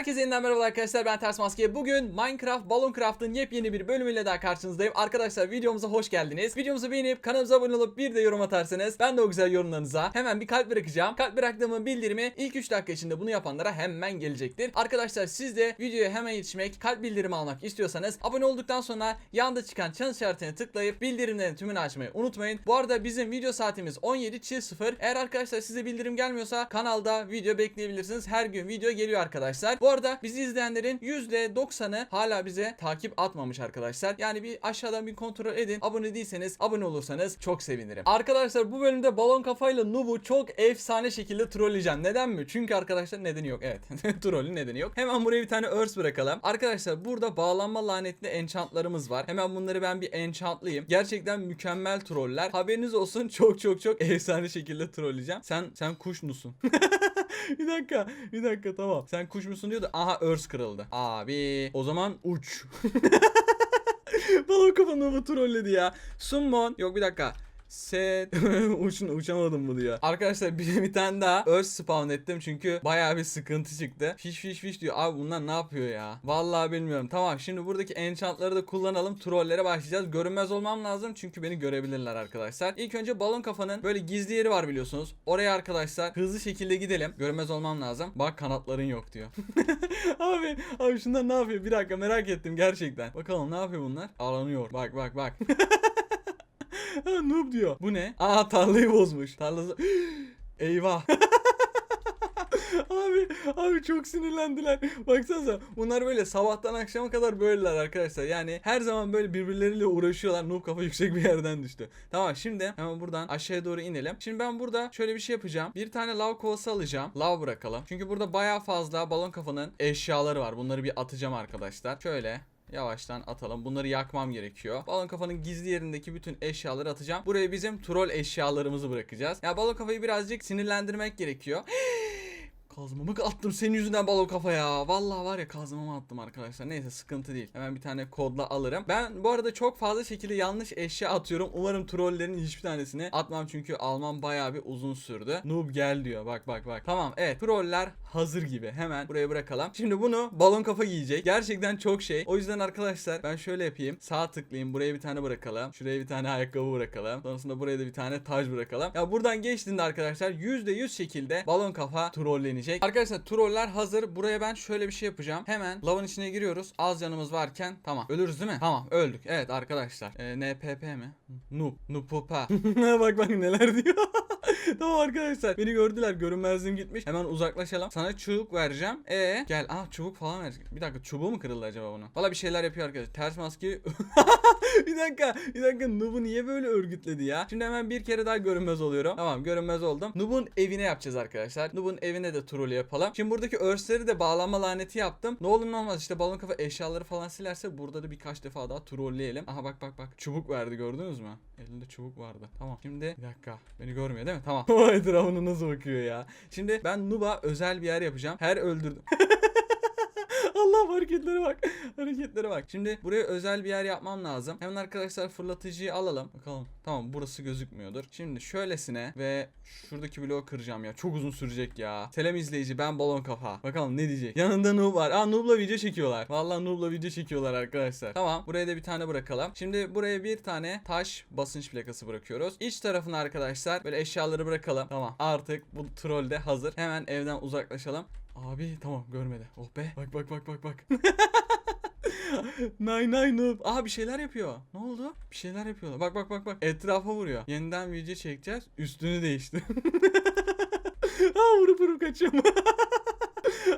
Herkese yeniden merhaba arkadaşlar ben Ters Maske. Bugün Minecraft Balloon Craft'ın yepyeni bir bölümüyle daha karşınızdayım. Arkadaşlar videomuza hoş geldiniz. Videomuzu beğenip kanalımıza abone olup bir de yorum atarsanız ben de o güzel yorumlarınıza hemen bir kalp bırakacağım. Kalp bıraktığımın bildirimi ilk 3 dakika içinde bunu yapanlara hemen gelecektir. Arkadaşlar siz de videoya hemen yetişmek, kalp bildirimi almak istiyorsanız abone olduktan sonra yanda çıkan çan işaretine tıklayıp bildirimlerin tümünü açmayı unutmayın. Bu arada bizim video saatimiz 17.00. Eğer arkadaşlar size bildirim gelmiyorsa kanalda video bekleyebilirsiniz. Her gün video geliyor arkadaşlar. Bu arada bizi izleyenlerin %90'ı hala bize takip atmamış arkadaşlar. Yani bir aşağıdan bir kontrol edin. Abone değilseniz abone olursanız çok sevinirim. Arkadaşlar bu bölümde balon kafayla Nub'u çok efsane şekilde trolleyeceğim. Neden mi? Çünkü arkadaşlar nedeni yok. Evet. Trollün nedeni yok. Hemen buraya bir tane örs bırakalım. Arkadaşlar burada bağlanma lanetli enchantlarımız var. Hemen bunları ben bir enchantlayayım. Gerçekten mükemmel troller. Haberiniz olsun çok çok çok efsane şekilde trolleyeceğim. Sen sen kuş musun? bir dakika. Bir dakika tamam. Sen kuş musun diyordu. Aha örs kırıldı. Abi o zaman uç. Balon kafanı trolledi ya? Summon. Yok bir dakika. Set uçun uçamadım mı diyor. Arkadaşlar bir, bir tane daha örs spawn ettim çünkü bayağı bir sıkıntı çıktı. Fiş fiş fiş diyor. Abi bunlar ne yapıyor ya? Vallahi bilmiyorum. Tamam şimdi buradaki enchantları da kullanalım. Trollere başlayacağız. Görünmez olmam lazım çünkü beni görebilirler arkadaşlar. İlk önce balon kafanın böyle gizli yeri var biliyorsunuz. Oraya arkadaşlar hızlı şekilde gidelim. Görünmez olmam lazım. Bak kanatların yok diyor. abi abi şunlar ne yapıyor? Bir dakika merak ettim gerçekten. Bakalım ne yapıyor bunlar? Aranıyor. Bak bak bak. Ha, noob diyor. Bu ne? Aa tarlayı bozmuş. Tarlası... Eyvah. abi abi çok sinirlendiler. Baksanıza bunlar böyle sabahtan akşama kadar böyleler arkadaşlar. Yani her zaman böyle birbirleriyle uğraşıyorlar. Noob kafa yüksek bir yerden düştü. Tamam şimdi hemen buradan aşağıya doğru inelim. Şimdi ben burada şöyle bir şey yapacağım. Bir tane lav kovası alacağım. Lav bırakalım. Çünkü burada baya fazla balon kafanın eşyaları var. Bunları bir atacağım arkadaşlar. Şöyle Yavaştan atalım. Bunları yakmam gerekiyor. Balon kafanın gizli yerindeki bütün eşyaları atacağım. Buraya bizim troll eşyalarımızı bırakacağız. Ya balon kafayı birazcık sinirlendirmek gerekiyor. Kazmamı attım senin yüzünden balon kafa ya. Vallahi var ya kazmamı attım arkadaşlar. Neyse sıkıntı değil. Hemen bir tane kodla alırım. Ben bu arada çok fazla şekilde yanlış eşya atıyorum. Umarım trollerin hiçbir tanesini atmam çünkü almam bayağı bir uzun sürdü. Noob gel diyor. Bak bak bak. Tamam evet troller hazır gibi. Hemen buraya bırakalım. Şimdi bunu balon kafa giyecek. Gerçekten çok şey. O yüzden arkadaşlar ben şöyle yapayım. Sağ tıklayayım. Buraya bir tane bırakalım. Şuraya bir tane ayakkabı bırakalım. Sonrasında buraya da bir tane taş bırakalım. Ya buradan geçtiğinde arkadaşlar %100 şekilde balon kafa trollenecek. Arkadaşlar troller hazır. Buraya ben şöyle bir şey yapacağım. Hemen lavın içine giriyoruz. Az canımız varken tamam. Ölürüz değil mi? Tamam öldük. Evet arkadaşlar. Ee, NPP mi? Noob. Nupupa. bak bak neler diyor. tamam arkadaşlar. Beni gördüler. Görünmezliğim gitmiş. Hemen uzaklaşalım. Sana çubuk vereceğim. E gel. Aa çubuk falan ver. Bir dakika çubuğu mu kırıldı acaba bunun? Valla bir şeyler yapıyor arkadaşlar. Ters maske. bir dakika. Bir dakika. Noob'u niye böyle örgütledi ya? Şimdi hemen bir kere daha görünmez oluyorum. Tamam görünmez oldum. Noob'un evine yapacağız arkadaşlar. Noob'un evine de troll yapalım. Şimdi buradaki örsleri de bağlama laneti yaptım. Ne olur ne olmaz işte balon kafa eşyaları falan silerse burada da birkaç defa daha trolleyelim. Aha bak bak bak. Çubuk verdi gördünüz mü? Elinde çubuk vardı. Tamam. Şimdi bir dakika. Beni görmüyor değil mi? Tamam. O etrafına nasıl bakıyor ya? Şimdi ben Noob'a özel bir yer yapacağım. Her öldürdüm. Allah hareketlere bak. hareketlere bak. Şimdi buraya özel bir yer yapmam lazım. Hemen arkadaşlar fırlatıcıyı alalım. Bakalım. Tamam burası gözükmüyordur. Şimdi şöylesine ve şuradaki bloğu kıracağım ya. Çok uzun sürecek ya. Selam izleyici ben balon kafa. Bakalım ne diyecek. Yanında Noob var. Aa Noob'la video çekiyorlar. Vallahi Noob'la video çekiyorlar arkadaşlar. Tamam buraya da bir tane bırakalım. Şimdi buraya bir tane taş basınç plakası bırakıyoruz. İç tarafına arkadaşlar böyle eşyaları bırakalım. Tamam artık bu troll de hazır. Hemen evden uzaklaşalım. Abi tamam görmedi. Oh be. Bak bak bak bak bak. Nine nine noob. Aa bir şeyler yapıyor. Ne oldu? Bir şeyler yapıyorlar. Bak bak bak bak. Etrafa vuruyor. Yeniden video çekeceğiz. Üstünü değişti. Aa vurup vurup kaçıyorum.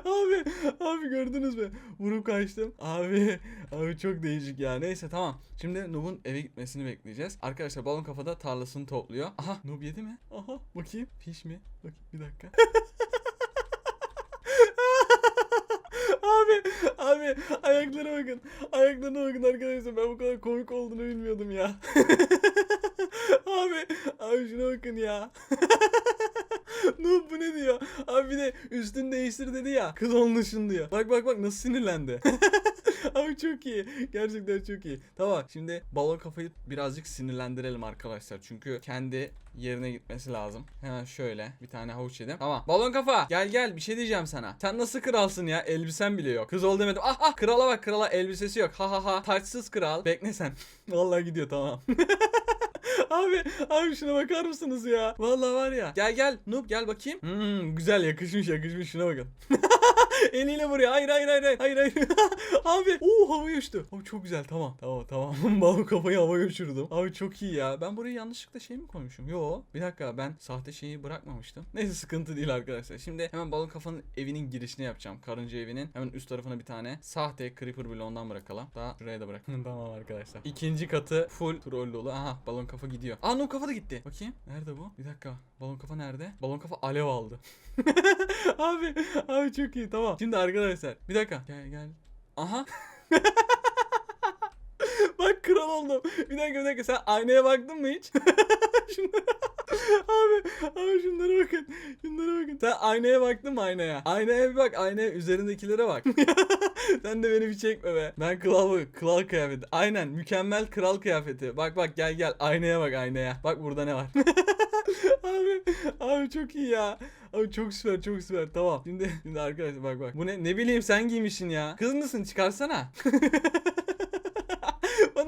abi abi gördünüz mü? Vurup kaçtım. Abi abi çok değişik ya. Neyse tamam. Şimdi Noob'un eve gitmesini bekleyeceğiz. Arkadaşlar balon kafada tarlasını topluyor. Aha Noob yedi mi? Aha bakayım. Piş mi? Bakayım bir dakika. Abi abi ayaklara bakın. Ayaklarına bakın arkadaşlar. Ben bu kadar komik olduğunu bilmiyordum ya. abi abi şuna bakın ya. Noob bu ne diyor? Abi bir de üstünü değiştir dedi ya. Kız olmuşsun diyor. Bak bak bak nasıl sinirlendi. Abi çok iyi. Gerçekten çok iyi. Tamam şimdi balon kafayı birazcık sinirlendirelim arkadaşlar. Çünkü kendi yerine gitmesi lazım. Hemen şöyle bir tane havuç yedim. Tamam. Balon kafa gel gel bir şey diyeceğim sana. Sen nasıl kralsın ya? Elbisen bile yok. Kız ol demedim. Ah ah krala bak krala elbisesi yok. Ha ha ha. Taçsız kral. Bekle sen. Vallahi gidiyor tamam. abi abi şuna bakar mısınız ya? Vallahi var ya. Gel gel Noob gel bakayım. Hmm, güzel yakışmış yakışmış şuna bakın. Eliyle vuruyor. Hayır hayır hayır hayır hayır. hayır. abi o havaya uçtu. Abi çok güzel tamam. Tamam tamam. Balon kafayı havaya uçurdum. Abi çok iyi ya. Ben buraya yanlışlıkla şey mi koymuşum? Yo. Bir dakika ben sahte şeyi bırakmamıştım. Neyse sıkıntı değil arkadaşlar. Şimdi hemen balon kafanın evinin girişine yapacağım. Karınca evinin. Hemen üst tarafına bir tane sahte creeper bloğundan bırakalım. Daha şuraya da bırak. tamam arkadaşlar. İkinci katı full troll dolu. Aha balon kafa gidiyor. Aa no kafa da gitti. Bakayım. Nerede bu? Bir dakika. Balon kafa nerede? Balon kafa alev aldı. abi abi çok iyi tamam. Şimdi arkadaşlar bir dakika gel gel. Aha. Bak kral oldum. Bir dakika bir dakika sen aynaya baktın mı hiç? Şunlara... abi abi şunlara bakın. Şunlara bakın. Sen aynaya baktın mı aynaya? Aynaya bir bak aynaya üzerindekilere bak. sen de beni bir çekme be. Ben kral kral kıyafeti. Aynen mükemmel kral kıyafeti. Bak bak gel gel aynaya bak aynaya. Bak burada ne var. abi abi çok iyi ya. Abi çok süper çok süper tamam. Şimdi şimdi arkadaşlar bak bak. Bu ne ne bileyim sen giymişsin ya. Kız mısın çıkarsana.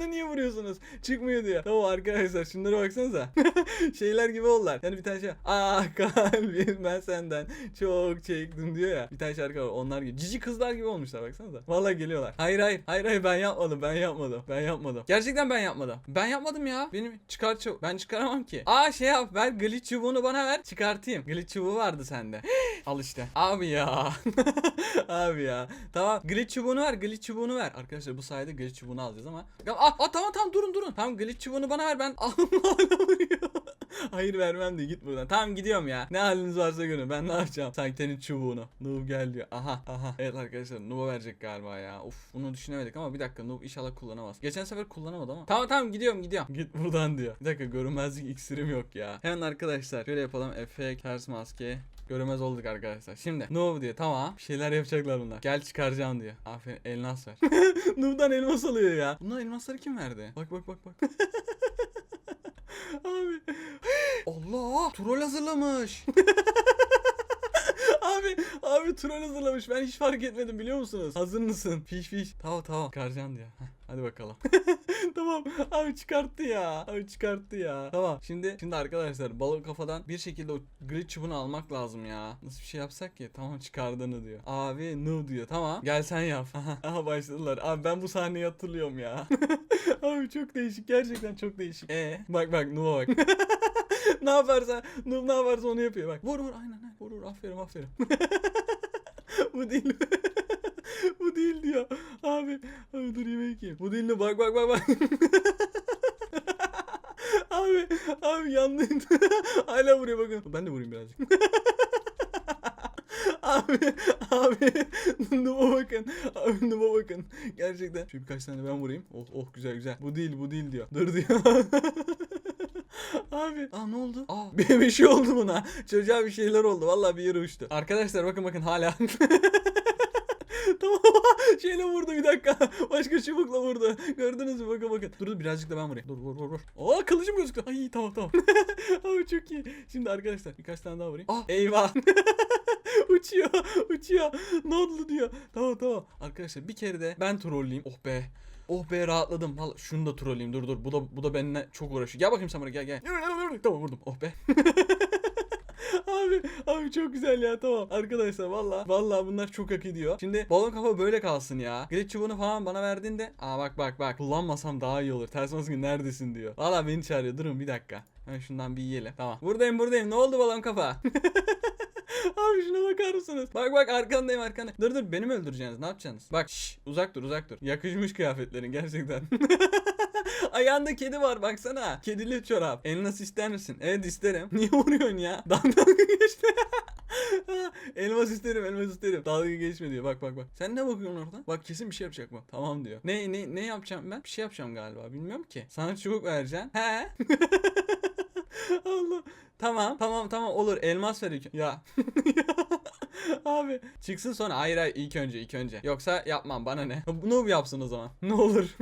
Bana niye vuruyorsunuz? Çıkmıyor diyor. Tamam arkadaşlar şunlara baksanıza. Şeyler gibi oldular. Yani bir tane şey. Ah kalbim ben senden çok çektim diyor ya. Bir tane şarkı var onlar gibi. Cici kızlar gibi olmuşlar baksanıza. Vallahi geliyorlar. Hayır hayır. Hayır hayır ben yapmadım. Ben yapmadım. Ben yapmadım. Gerçekten ben yapmadım. Ben yapmadım ya. Benim çıkar çabuk. Ben çıkaramam ki. Aa şey yap. Ver glitch çubuğunu bana ver. Çıkartayım. Glitch çubuğu vardı sende. Al işte. Abi ya. Abi ya. Tamam. Glitch çubuğunu ver. Glitch çubuğunu ver. Arkadaşlar bu sayede glitch çubuğunu alacağız ama. Ah, ah tamam tamam durun durun. Tamam glitch çubuğunu bana ver. Ben vuruyor. Hayır vermem de git buradan. Tamam gidiyorum ya. Ne haliniz varsa görün. Ben ne yapacağım? Sanki senin çubuğunu. Noob gel diyor. Aha aha. Evet arkadaşlar Noob'a verecek galiba ya. Uf bunu düşünemedik ama bir dakika Noob inşallah kullanamaz. Geçen sefer kullanamadı ama. Tamam tamam gidiyorum gidiyorum. Git buradan diyor. Bir dakika görünmezlik iksirim yok ya. Hemen arkadaşlar şöyle yapalım. Efekt, ters maske, Göremez olduk arkadaşlar. Şimdi Noob diyor tamam bir şeyler yapacaklar bunlar. Gel çıkaracağım diyor. Aferin elmas ver. Noob'dan elmas alıyor ya. Bunlar elmasları kim verdi? Bak bak bak bak. Abi. Allah! Troll hazırlamış. abi, abi troll hazırlamış. Ben hiç fark etmedim biliyor musunuz? Hazır mısın? Fiş fiş. Tamam tamam. Çıkaracaksın diyor. Hadi bakalım. Tamam. Abi çıkarttı ya. Abi çıkarttı ya. Tamam. Şimdi şimdi arkadaşlar balon kafadan bir şekilde o grid çubuğunu almak lazım ya. Nasıl bir şey yapsak ki? Tamam çıkardığını diyor. Abi no diyor. Tamam. Gel sen yap. Aha başladılar. Abi ben bu sahneyi hatırlıyorum ya. Abi çok değişik. Gerçekten çok değişik. E bak bak Nuh'a bak. ne yaparsa Nuh ne yaparsa onu yapıyor bak. Vur vur aynen aynen. Vur vur aferin aferin. bu değil. Bu değil diyor. Abi, abi dur yemek yiyeyim. Bu değil mi? Bak bak bak bak. abi abi yandım. Hala vuruyor bakın. Ben de vurayım birazcık. abi abi Numa bakın abi Numa bakın gerçekten şu birkaç tane ben vurayım oh oh güzel güzel bu değil bu değil diyor dur diyor abi aa ne oldu aa bir, bir şey oldu buna çocuğa bir şeyler oldu vallahi bir yere uçtu arkadaşlar bakın bakın hala Tamam şeyle vurdu bir dakika. Başka çubukla vurdu. Gördünüz mü? Bakın bakın. Dur dur birazcık da ben vurayım. Dur vur vur vur. Aa kılıcım gözüktü. Ay tamam tamam. Abi çok iyi. Şimdi arkadaşlar birkaç tane daha vurayım. Ah eyvah. uçuyor uçuyor. Ne oldu diyor. Tamam tamam. Arkadaşlar bir kere de ben trolleyeyim. Oh be. Oh be rahatladım. Vallahi şunu da trolleyeyim. Dur dur. Bu da bu da benimle çok uğraşıyor. Gel bakayım sen buraya gel gel. Tamam vurdum. Oh be. Abi abi çok güzel ya tamam. Arkadaşlar valla valla bunlar çok hak ediyor. Şimdi balon kafa böyle kalsın ya. Glitch çubuğunu falan bana verdiğinde aa bak bak bak kullanmasam daha iyi olur. Ters maske neredesin diyor. Valla beni çağırıyor. Durun bir dakika. Ben şundan bir yiyelim. Tamam. Buradayım buradayım. Ne oldu balon kafa? Abi şuna bakar mısınız? Bak bak arkandayım arkanda. Dur dur beni mi öldüreceksiniz? Ne yapacaksınız? Bak şş, uzak dur uzak dur. Yakışmış kıyafetlerin gerçekten. Ayağında kedi var baksana. Kedili çorap. Elmas ister misin? Evet isterim. Niye vuruyorsun ya? Dalga geçti. elmas isterim elmas isterim. Dalga geçme diyor. Bak bak bak. Sen ne bakıyorsun orada? Bak kesin bir şey yapacak bu. Tamam diyor. Ne ne ne yapacağım ben? Bir şey yapacağım galiba. Bilmiyorum ki. Sana çubuk vereceğim. He? Allah. Tamam tamam tamam olur elmas ver Ya. Abi çıksın sonra hayır hayır ilk önce ilk önce. Yoksa yapmam bana ne. Noob yapsın o zaman. Ne olur.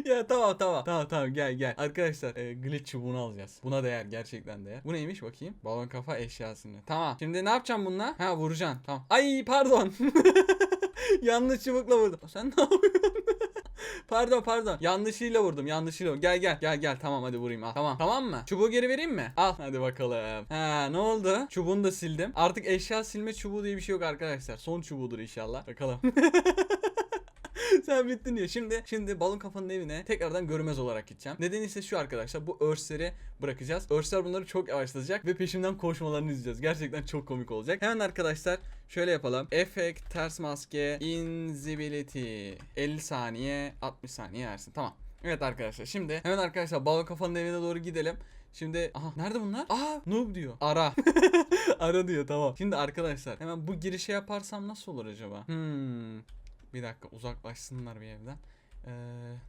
ya tamam tamam. Tamam tamam gel gel. Arkadaşlar e, glitch çubuğunu alacağız. Buna değer gerçekten değer. Bu neymiş bakayım? Balon kafa eşyasını. Tamam. Şimdi ne yapacağım bununla? Ha vuracaksın. Tamam. Ay pardon. Yanlış çubukla vurdum. Sen ne yapıyorsun? pardon pardon. Yanlışıyla vurdum. Yanlışıyla. Gel gel gel gel. Tamam hadi vurayım. Al. Tamam. Tamam mı? Çubuğu geri vereyim mi? Al. Hadi bakalım. Ha ne oldu? Çubuğunu da sildim. Artık eşya silme çubuğu diye bir şey yok arkadaşlar. Son çubuğudur inşallah. Bakalım. Sen bittin diyor. Şimdi şimdi balon kafanın evine tekrardan görmez olarak gideceğim. Nedeni ise şu arkadaşlar. Bu örsleri bırakacağız. Örsler bunları çok yavaşlatacak ve peşimden koşmalarını izleyeceğiz. Gerçekten çok komik olacak. Hemen arkadaşlar şöyle yapalım. Effect ters maske invisibility 50 saniye 60 saniye versin. Tamam. Evet arkadaşlar şimdi hemen arkadaşlar balon kafanın evine doğru gidelim. Şimdi aha nerede bunlar? Aa noob diyor. Ara. Ara diyor tamam. Şimdi arkadaşlar hemen bu girişe yaparsam nasıl olur acaba? Hmm. Bir dakika uzaklaşsınlar bir evden. Ee,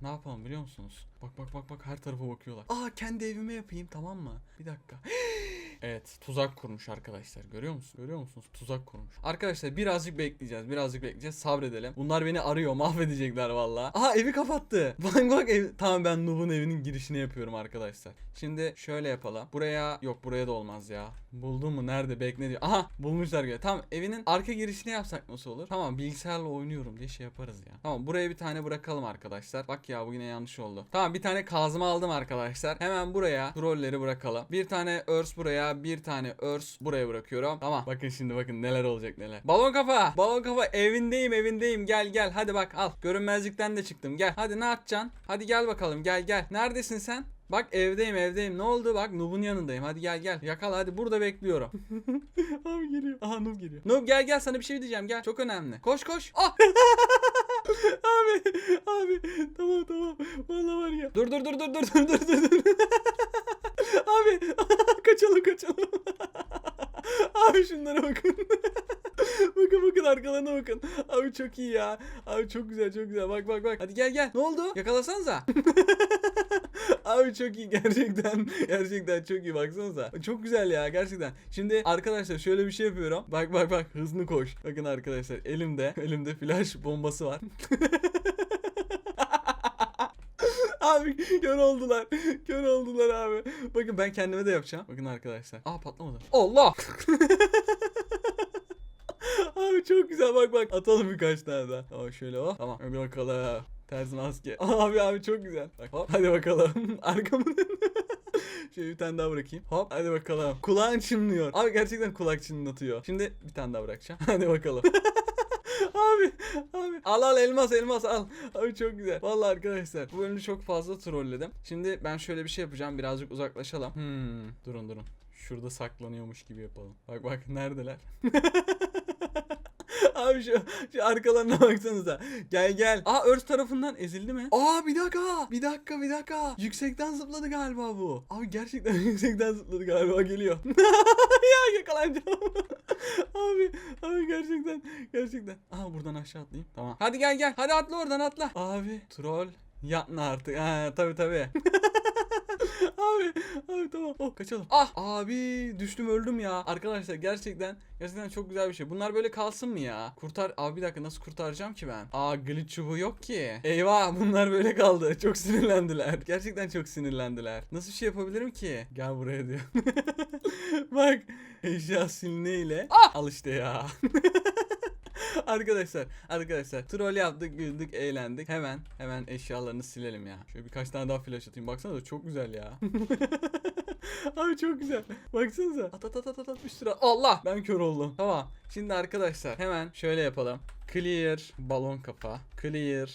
ne yapalım biliyor musunuz? Bak bak bak bak her tarafa bakıyorlar. Aa kendi evime yapayım tamam mı? Bir dakika. evet tuzak kurmuş arkadaşlar. Görüyor musunuz? Görüyor musunuz? Tuzak kurmuş. Arkadaşlar birazcık bekleyeceğiz. Birazcık bekleyeceğiz. Sabredelim. Bunlar beni arıyor. Mahvedecekler valla. Aa evi kapattı. Bak bak ev. Tamam ben Noob'un evinin girişini yapıyorum arkadaşlar. Şimdi şöyle yapalım. Buraya yok buraya da olmaz ya. Buldun mu? Nerede? Bekle diyor. Aha bulmuşlar gel. Tamam evinin arka girişini yapsak nasıl olur? Tamam bilgisayarla oynuyorum diye şey yaparız ya. Tamam buraya bir tane bırakalım arkadaşlar. Bak ya bu yine yanlış oldu. Tamam bir tane kazma aldım arkadaşlar. Hemen buraya trolleri bırakalım. Bir tane örs buraya, bir tane örs buraya bırakıyorum. Tamam. Bakın şimdi bakın neler olacak neler. Balon kafa. Balon kafa evindeyim evindeyim. Gel gel hadi bak al. Görünmezlikten de çıktım. Gel. Hadi ne yapacaksın? Hadi gel bakalım. Gel gel. Neredesin sen? Bak evdeyim evdeyim. Ne oldu? Bak Noob'un yanındayım. Hadi gel gel. Yakala hadi burada bekliyorum. Abi geliyor. Aha Noob geliyor. Noob gel gel sana bir şey diyeceğim. Gel. Çok önemli. Koş koş. Ah! abi abi tamam tamam. Vallahi var ya. Dur dur dur dur dur dur dur dur. abi kaçalım kaçalım. abi şunlara bakın. bakın bakın arkalarına bakın. Abi çok iyi ya. Abi çok güzel çok güzel. Bak bak bak. Hadi gel gel. Ne oldu? Yakalasanıza. Abi çok iyi gerçekten. Gerçekten çok iyi baksanıza. Çok güzel ya gerçekten. Şimdi arkadaşlar şöyle bir şey yapıyorum. Bak bak bak hızlı koş. Bakın arkadaşlar elimde elimde flash bombası var. Abi kör oldular. Kör oldular abi. Bakın ben kendime de yapacağım. Bakın arkadaşlar. Aa patlamadı. Allah. Abi çok güzel bak bak. Atalım birkaç tane daha. Tamam şöyle o. Tamam. Hadi bakalım. Ters maske. Abi abi çok güzel. Bak hop. Hadi bakalım. Arkamı Şöyle bir tane daha bırakayım. Hop. Hadi bakalım. Kulağın çınlıyor. Abi gerçekten kulak çınlatıyor. Şimdi bir tane daha bırakacağım. Hadi bakalım. Abi abi al al elmas elmas al. Abi çok güzel. Vallahi arkadaşlar bu bölümde çok fazla trolledim. Şimdi ben şöyle bir şey yapacağım. Birazcık uzaklaşalım. Hmm, durun durun. Şurada saklanıyormuş gibi yapalım. Bak bak neredeler? Abi şu, şu arkalarına baksanıza. Gel gel. Aa Earth tarafından ezildi mi? Aa bir dakika. Bir dakika bir dakika. Yüksekten zıpladı galiba bu. Abi gerçekten yüksekten zıpladı galiba geliyor. ya yakalanacağım. abi abi gerçekten gerçekten. Aa buradan aşağı atlayayım. Tamam. Hadi gel gel. Hadi atla oradan atla. Abi troll yapma artık. Ha tabi tabi. abi abi tamam. Oh kaçalım. Ah abi düştüm öldüm ya. Arkadaşlar gerçekten gerçekten çok güzel bir şey. Bunlar böyle kalsın mı ya? Kurtar abi bir dakika nasıl kurtaracağım ki ben? Aa glitch çubuğu yok ki. Eyvah bunlar böyle kaldı. Çok sinirlendiler. Gerçekten çok sinirlendiler. Nasıl bir şey yapabilirim ki? Gel buraya diyor. Bak eşya silneyle. Ah! Al işte ya. arkadaşlar arkadaşlar. Troll yaptık güldük eğlendik. Hemen hemen eşyalarını silelim ya. Şöyle birkaç tane daha flash atayım. Baksana da çok güzel ya. Abi çok güzel. Baksanıza. At at at at at, sürü Allah! Ben kör oldum. Tamam. Şimdi arkadaşlar hemen şöyle yapalım. Clear balon kafa. Clear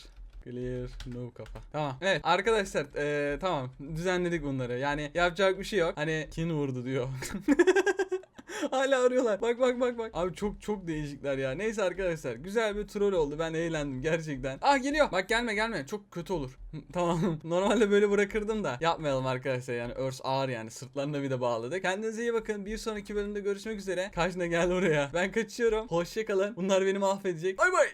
Clear no kafa. Tamam. Evet arkadaşlar eee, tamam. Düzenledik bunları. Yani yapacak bir şey yok. Hani kin vurdu diyor. Hala arıyorlar. Bak bak bak bak. Abi çok çok değişikler ya. Neyse arkadaşlar. Güzel bir troll oldu. Ben eğlendim gerçekten. Ah geliyor. Bak gelme gelme. Çok kötü olur. Tamam. Normalde böyle bırakırdım da. Yapmayalım arkadaşlar yani. Örs ağır yani. Sırtlarına bir de bağladık. Kendinize iyi bakın. Bir sonraki bölümde görüşmek üzere. Kaçına gel oraya. Ben kaçıyorum. Hoşçakalın. Bunlar beni mahvedecek. Bay bay.